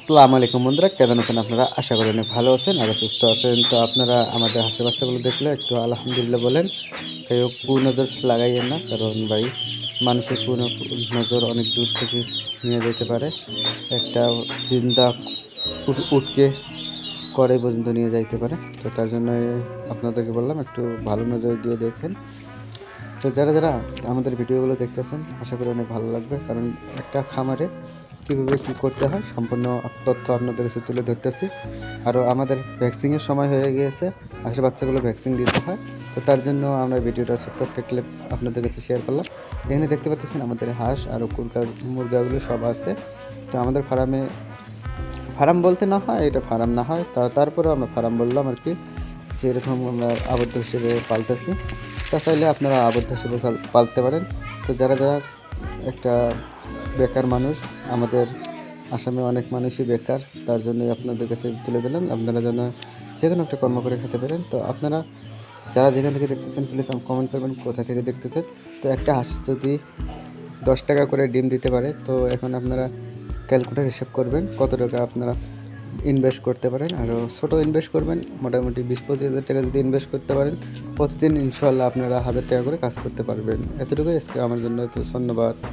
আসসালামু আলাইকুম বন্ধুরা, কেমন আছেন আপনারা? আশা করি অনেক ভালো আছেন আর সুস্থ আছেন। তো আপনারা আমাদের হাসি বাচ্চাগুলো দেখলে একটু আলহামদুলিল্লাহ বলেন কেউ কু নজর লাগাইয়েন না, কারণ ভাই, মানুষের কু নজর অনেক দূর থেকে নিয়ে যেতে পারে। একটা উঠ- উঠকে করে পর্যন্ত নিয়ে যাইতে পারে। তো তার জন্য আপনাদেরকে বললাম, একটু ভালো নজর দিয়ে দেখেন। তো যারা যারা আমাদের ভিডিওগুলো দেখতেছেন, আশা করি অনেক ভালো লাগবে, কারণ একটা খামারে কীভাবে কী করতে হয় সম্পূর্ণ তথ্য আপনাদের কাছে তুলে ধরতেছি। আরও আমাদের ভ্যাকসিনের সময় হয়ে গিয়েছে, আসলে বাচ্চাগুলো ভ্যাকসিন দিতে হয়। তো তার জন্য আমরা ভিডিওটা ছোট্ট একটা ক্লিপ আপনাদের কাছে শেয়ার করলাম। এখানে দেখতে পাচ্ছেন আমাদের হাঁস আর কুরকা মুরগাগুলো সব আছে। তো আমাদের ফার্মে ফার্ম বলতে না হয়, এটা ফার্ম না হয়। তা তারপরেও আমরা ফার্ম বললাম আর কি, যে এরকম আমরা আবদ্ধ হিসেবে পালতেছি। তা চাইলে আপনারা আবদ্ধ হিসেবে পালতে পারেন। তো যারা যারা একটা বেকার মানুষ। আমাদের আসামে অনেক মানুষই বেকার, তার জন্যই আপনাদের কাছে তুলে দিলাম। আপনারা যেন যে কোনো একটা কর্ম করে খেতে পারেন। তো আপনারা যারা যেখান থেকে দেখতেছেন প্লিজ কমেন্ট করবেন, কোথা থেকে দেখতেছেন। তো একটা হাঁস যদি দশ টাকা করে ডিম দিতে পারে, তো এখন আপনারা ক্যালকুলেটার হিসেব করবেন কত টাকা আপনারা ইনভেস্ট করতে পারেন। আরও ছোটো ইনভেস্ট করবেন, মোটামুটি বিশ, পঁচিশ হাজার টাকা যদি ইনভেস্ট করতে পারেন, প্রতিদিন ইনশাল্লাহ আপনারা হাজার টাকা করে কাজ করতে পারবেন। এতটুকুই আজকে আমার জন্য। ধন্যবাদ।